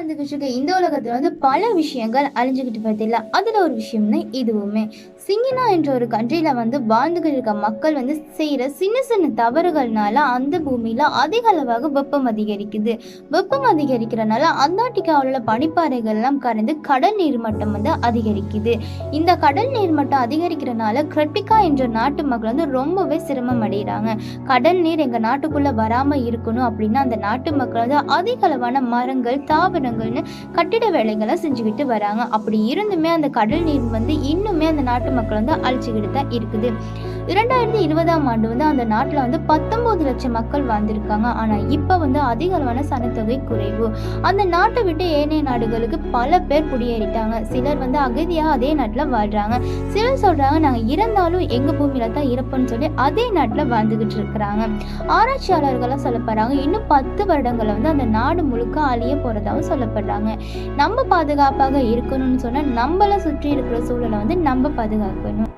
வாழ்ந்துகிட்டு இருக்க இந்த உலகத்துல வந்து பல விஷயங்கள் அழிஞ்சுக்கிட்டு வருதில்ல அதுல ஒரு விஷயம்னு இதுவுமே. சிங்கினா என்ற ஒரு கண்ட்ரில வந்து வாழ்ந்துகிட்டு இருக்க மக்கள் வந்து செய்யற சின்ன சின்ன தவறுகள்னால அந்த பூமியில அதிக அளவாக வெப்பம் அதிகரிக்குது. வெப்பம் அதிகரிக்கிறனால அந்தார்டிகாவில் உள்ள பனிப்பாறைகள் எல்லாம் கரைந்து கடல் நீர்மட்டம் வந்து அதிகரிக்குது. இந்த கடல் நீர்மட்டம் அதிகரிக்கிறனால கிரெட்டிகா என்ற நாட்டு மக்கள் வந்து ரொம்பவே சிரமம் அடைகிறாங்க கடல் நீர் எங்க நாட்டுக்குள்ள வராம இருக்கணும் அப்படின்னா அந்த நாட்டு மக்கள் வந்து அதிக அளவான மரங்கள் நிறுவனங்கள்னு கட்டிட வேலைகளை செஞ்சுக்கிட்டு வராங்க. அப்படி இருந்துமே அந்த கடல் நீர் வந்து இன்னுமே அந்த நாட்டு மக்கள் வந்து அழிச்சுக்கிட்டு தான் இருக்குது. இரண்டாயிரத்தி இருபதாம் ஆண்டு வந்து அந்த நாட்டில் வந்து பத்தொன்பது லட்சம் மக்கள் வாழ்ந்திருக்காங்க. ஆனால் இப்போ வந்து அதிக அளவான சனத்தொகை குறைவு. அந்த நாட்டை விட்டு ஏனைய நாடுகளுக்கு பல பேர் குடியேறிட்டாங்க. சிலர் வந்து அகதியாக அதே நாட்டில் வாழ்றாங்க. சிலர் சொல்றாங்க நாங்கள் இறந்தாலும் எங்க பூமியில தான் இருப்போம்னு சொல்லி அதே நாட்டில் வாழ்ந்துகிட்டு இருக்கிறாங்க. ஆராய்ச்சியாளர்களாம் சொல்லப்படுறாங்க இன்னும் பத்து வருடங்களில் வந்து அந்த நாடு முழுக்க அழிய போறதாகவும் சொல்லப்படுறாங்க. நம்ம பாதுகாப்பாக இருக்கணும்னு சொன்னா நம்மள சுற்றி இருக்கிற சூழலை வந்து நம்ம பாதுகாக்கணும்.